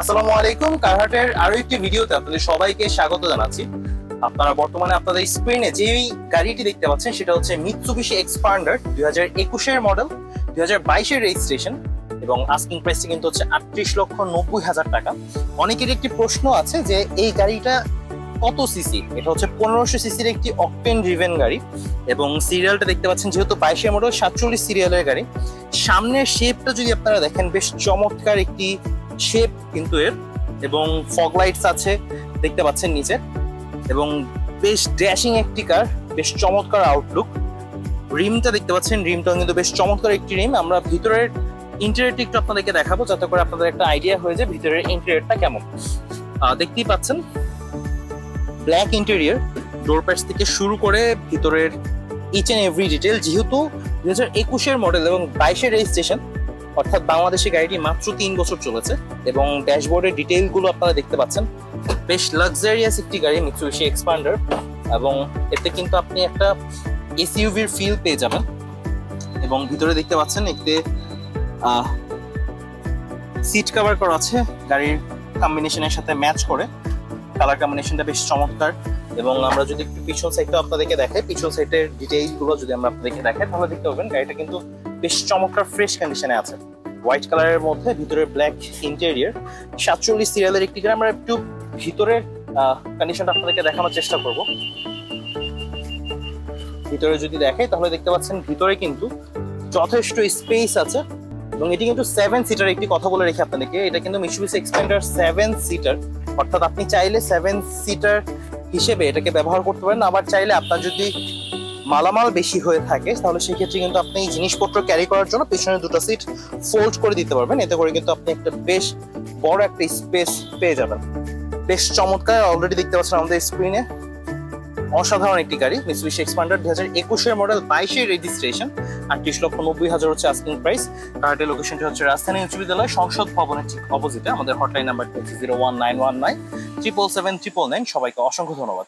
আসসালামু আলাইকুম। কারহাটের আরও একটি ভিডিওতে আপনাদের সবাইকে স্বাগত জানাচ্ছি। আপনারা বর্তমানে আপনাদের স্ক্রিনে যেই গাড়িটি দেখতে পাচ্ছেন, সেটা হচ্ছে মিৎসুবিশি এক্সপান্ডার দুই হাজার একুশের মডেল দুই হাজার বাইশের রেজিস্ট্রেশন এবং আস্কিং প্রাইসটি কিন্তু হচ্ছে আটত্রিশ লক্ষ নব্বই হাজার টাকা। অনেকের একটি প্রশ্ন আছে যে, এই গাড়িটা কত সিসি এটা হচ্ছে পনেরোশো সিসির একটি অকটেন ড্রিভেন গাড়ি এবং সিরিয়ালটা দেখতে পাচ্ছেন, যেহেতু বাইশের মডেল সাতচল্লিশ সিরিয়ালের গাড়ি। সামনের শেপটা যদি আপনারা দেখেন, বেশ চমৎকার একটি শেপ কিন্তু এর, এবং ফগ লাইটস আছে, দেখতে পাচ্ছেন নিচে, এবং বেশ ড্যাশিং একটি কার বেশ চমৎকার আউটলুক রিমটা দেখতে পাচ্ছেন, রিমটাও কিন্তু বেশ চমৎকার একটি রিম। আমরা ভিতরের ইন্টেরিয়রটি একটু আপনাদেরকে দেখাবো, যাতে করে আপনাদের একটা আইডিয়া হয়ে যায় ভিতরের ইন্টেরিয়রটা কেমন। দেখতেই পাচ্ছেন ব্ল্যাক ইন্টেরিয়র ডোর প্যাডস থেকে শুরু করে ভিতরের ইচ এন্ড এভরি ডিটেল যেহেতু দুই হাজার একুশের মডেল এবং বাইশের রেজিস্ট্রেশন অর্থাৎ বাংলাদেশে গাড়িটি মাত্র তিন বছর চলেছে এবং ড্যাশবোর্ডের ডিটেইলগুলো আপনারা দেখতে পাচ্ছেন। বেশ লাক্সারিয়াস একটি গাড়ি মিৎসুবিশি এক্সপান্ডার এবং এতে কিন্তু আপনি একটা এসইউভির ফিল পেয়ে যাবেন। এবং ভিতরে দেখতে পাচ্ছেন একটি সিট কভার করা আছে, গাড়ির কম্বিনেশনের সাথে ম্যাচ করে। কালার কম্বিনেশনটা বেশ চমৎকার। এবং আমরা যদি একটু পিছন সাইডটা আপনাদেরকে দেখাই, পিছন সাইডের ডিটেইলগুলো যদি আমরা আপনাদেরকে দেখাই, তাহলে দেখতে পাবেন গাড়িটা কিন্তু বেশ চমৎকার ফ্রেশ কন্ডিশনে আছে। হোয়াইট কালারের মধ্যে ভিতরে ব্ল্যাক ইন্টেরিয়ার সাতচল্লিশ সিরিয়ালের একটি গাড়ি আমরা একটু ভিতরের কন্ডিশনটা আপনাদেরকে দেখানোর চেষ্টা করব। ভিতরে যদি দেখাই, তাহলে দেখতে পাচ্ছেন ভিতরে কিন্তু যথেষ্ট স্পেস আছে এবং এটি কিন্তু সেভেন সিটার একটি কথা বলে রেখে আপনাদেরকে, এটা কিন্তু মিশুবিসি এক্সপেন্ডার সেভেন সিটার অর্থাৎ আপনি চাইলে সেভেন সিটার হিসেবে এটাকে ব্যবহার করতে পারেন, আবার চাইলে আপনার যদি মালামাল বেশি হয়ে থাকে, তাহলে সেক্ষেত্রে কিন্তু আপনি এই জিনিসপত্র ক্যারি করার জন্য পিছনে দুটো সিট ফোল্ড করে দিতে পারবেন। এতে করে কিন্তু আপনি একটা বেশ বড় একটা স্পেস পেয়ে যাবেন। বেশ চমৎকার অলরেডি দেখতে পাচ্ছেন আমাদের স্ক্রিনে অসাধারণ একটি গাড়ি মিসবিশি এক্সপান্ডার দুই হাজার একুশের মডেল বাইশের রেজিস্ট্রেশন আটত্রিশ লক্ষ নব্বই হাজার হচ্ছে আস্কিং প্রাইস কার্ডের লোকেশনটি হচ্ছে রাজধানী উচ্চ বিদ্যালয় সংসদ ভবনের ঠিক অপোজিটে আমাদের হটলাইন নাম্বারটি হচ্ছে zero one nine one nine triple seven triple nine সবাইকে অসংখ্য ধন্যবাদ।